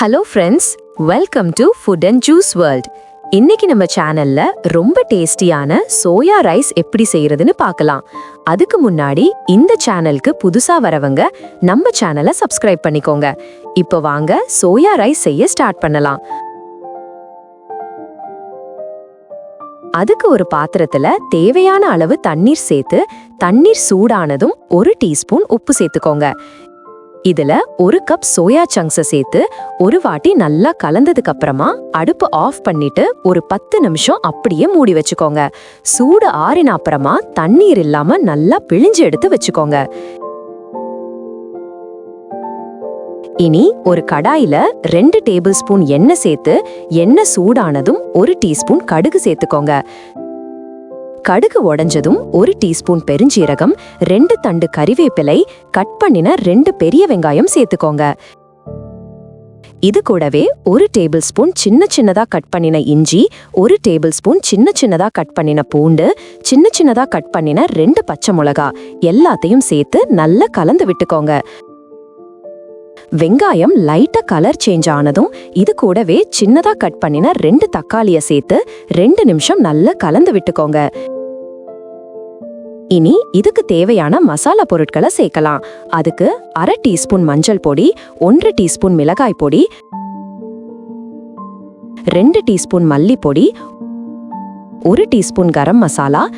Hello friends welcome to food and juice world இன்னைக்கு நம்ம சேனல்ல ரொம்ப டேஸ்டியான சோயா ரைஸ் எப்படி செய்யறதுன்னு பார்க்கலாம். அதுக்கு முன்னாடி இந்த சேனலுக்கு புதுசா வரவங்க நம்ம சேனலை சப்ஸ்கிரைப் பண்ணிக்கோங்க. இப்போ வாங்க சோயா ரைஸ் செய்ய ஸ்டார்ட் பண்ணலாம். அதுக்கு ஒரு பாத்திரத்துல தேவையான அளவு தண்ணீர் சேர்த்து தண்ணீர் சூடானதும் ஒரு டீஸ்பூன் உப்பு சேர்த்துக்கோங்க. இதுல ஒரு கப் சோயா சங்க்ஸை சேர்த்து ஒரு வாட்டி நல்லா கலந்ததுக்கு அப்புறமா அடுப்பு ஆஃப் பண்ணிட்டு ஒரு பத்து நிமிஷம் அப்படியே மூடி வச்சுக்கோங்க. சூடு ஆறின அப்புறமா தண்ணீர் இல்லாம நல்லா பிழிஞ்சு எடுத்து வச்சுக்கோங்க. இனி ஒரு கடாயில ரெண்டு டேபிள் ஸ்பூன் எண்ணெய் சேர்த்து எண்ணெய் சூடானதும் ஒரு டீஸ்பூன் கடுகு சேர்த்துக்கோங்க. கடுகு உடஞ்சதும் ஒரு டீஸ்பூன் பெருஞ்சீரகம் ரெண்டு தண்டு கறிவேப்பிலை கட் பண்ணின ரெண்டு பெரிய வெங்காயம் சேர்த்துக்கோங்க. இது கூடவே ஒரு டேபிள் ஸ்பூன் சின்ன சின்னதா கட் பண்ணின இஞ்சி ஒரு டேபிள் ஸ்பூன் சின்ன சின்னதா கட் பண்ணின பூண்டு சின்ன சின்னதா கட் பண்ணின ரெண்டு பச்சை மிளகா எல்லாத்தையும் சேர்த்து நல்லா கலந்து விட்டுக்கோங்க. வெங்காயம் லைட்டா கலர் சேஞ்ச் ஆனதும் இது கூடவே சின்னதா கட் பண்ணின ரெண்டு தக்காளியை சேர்த்து ரெண்டு நிமிஷம் நல்லா கலந்து விட்டுக்கோங்க. இனி இதுக்கு தேவையான மசாலா பொருட்களை சேர்க்கலாம். அதுக்கு அரை டீஸ்பூன் மஞ்சள் பொடி ஒன்று டீஸ்பூன் மிளகாய் பொடி ரெண்டு டீஸ்பூன் மல்லிப்பொடி ஒரு டீஸ்பூன் கரம் மசாலா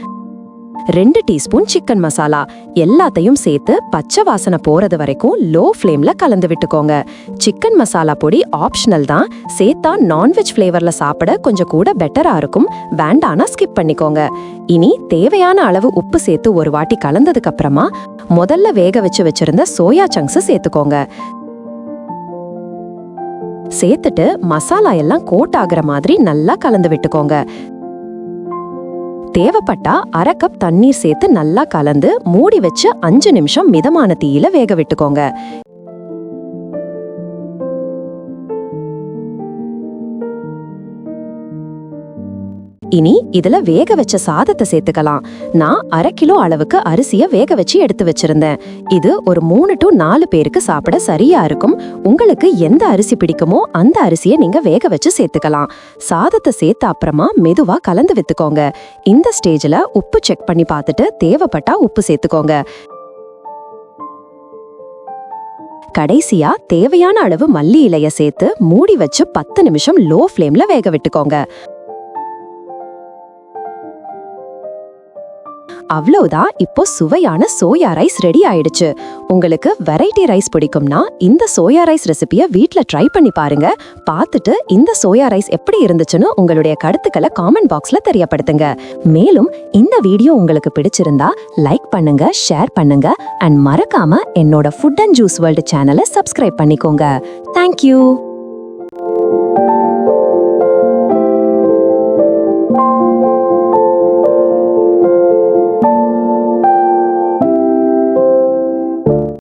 ரெண்டு டீஸ்பூன் சிக்கன் மசாலா எல்லாத்தையும் சேர்த்து பச்சை வாசனை போறது வரைக்கும் லோ ஃப்ளேம்ல கலந்து விட்டுக்கோங்க. சிக்கன் மசாலா பொடி ஆப்ஷனல் தான். சேர்த்தா நான்வெஜ் ஃப்ளேவர்ல சாப்பிட கொஞ்சம் கூட பெட்டரா இருக்கும். வேண்டானா ஸ்கிப் பண்ணிக்கோங்க. இனி தேவையான அளவு உப்பு சேர்த்து ஒரு வாட்டி கலந்ததுக்கு அப்புறமா முதல்ல வேக வச்சு வச்சிருந்த சோயா சங்க்ஸ் சேர்த்துக்கோங்க. சேர்த்துட்டு மசாலா எல்லாம் கோட் ஆகுற மாதிரி நல்லா கலந்து விட்டுக்கோங்க. தேவைப்பட்டா அரை கப் தண்ணீர் சேர்த்து நல்லா கலந்து மூடி வச்சு அஞ்சு நிமிஷம் மிதமான தீயில வேக விட்டுக்கோங்க. இனி இதுல வேக வச்ச சாதத்தை சேர்த்துக்கலாம். நான் அரை கிலோ அளவுக்கு அரிசிய வேக வச்சு எடுத்து வச்சிருந்தேன். இது ஒரு மூணு டு நாலு பேருக்கு சாப்பிட சரியா இருக்கும். உங்களுக்கு எந்த அரிசி பிடிக்குமோ அந்த அரிசியை நீங்க வேக வச்சு சேர்த்துக்கலாம். சாதத்தை சேர்த்த அப்புறமா மெதுவா கலந்து வித்துக்கோங்க. இந்த ஸ்டேஜ்ல உப்பு செக் பண்ணி பார்த்துட்டு தேவைப்பட்டா உப்பு சேர்த்துக்கோங்க. கடைசியா தேவையான அளவு மல்லி இலைய சேர்த்து மூடி வச்சு பத்து நிமிஷம் லோ ஃப்ளேம்ல வேக விட்டுக்கோங்க. அவ்வளவுதான். இப்போ சுவையான சோயா ரைஸ் ரெடி ஆயிடுச்சு. உங்களுக்கு வெரைட்டி ரைஸ் பிடிக்கும்னா இந்த சோயா ரைஸ் ரெசிபியை வீட்டில் ட்ரை பண்ணி பாருங்க. பார்த்துட்டு இந்த சோயா ரைஸ் எப்படி இருந்துச்சுன்னு உங்களுடைய கருத்துக்களை காமெண்ட் பாக்ஸ்ல தெரியப்படுத்துங்க. மேலும் இந்த வீடியோ உங்களுக்கு பிடிச்சிருந்தா லைக் பண்ணுங்க ஷேர் பண்ணுங்க அண்ட் மறக்காம என்னோட ஃபுட் அண்ட் ஜூஸ் வேர்ல்டு சேனலை சப்ஸ்கிரைப் பண்ணிக்கோங்க. Thank you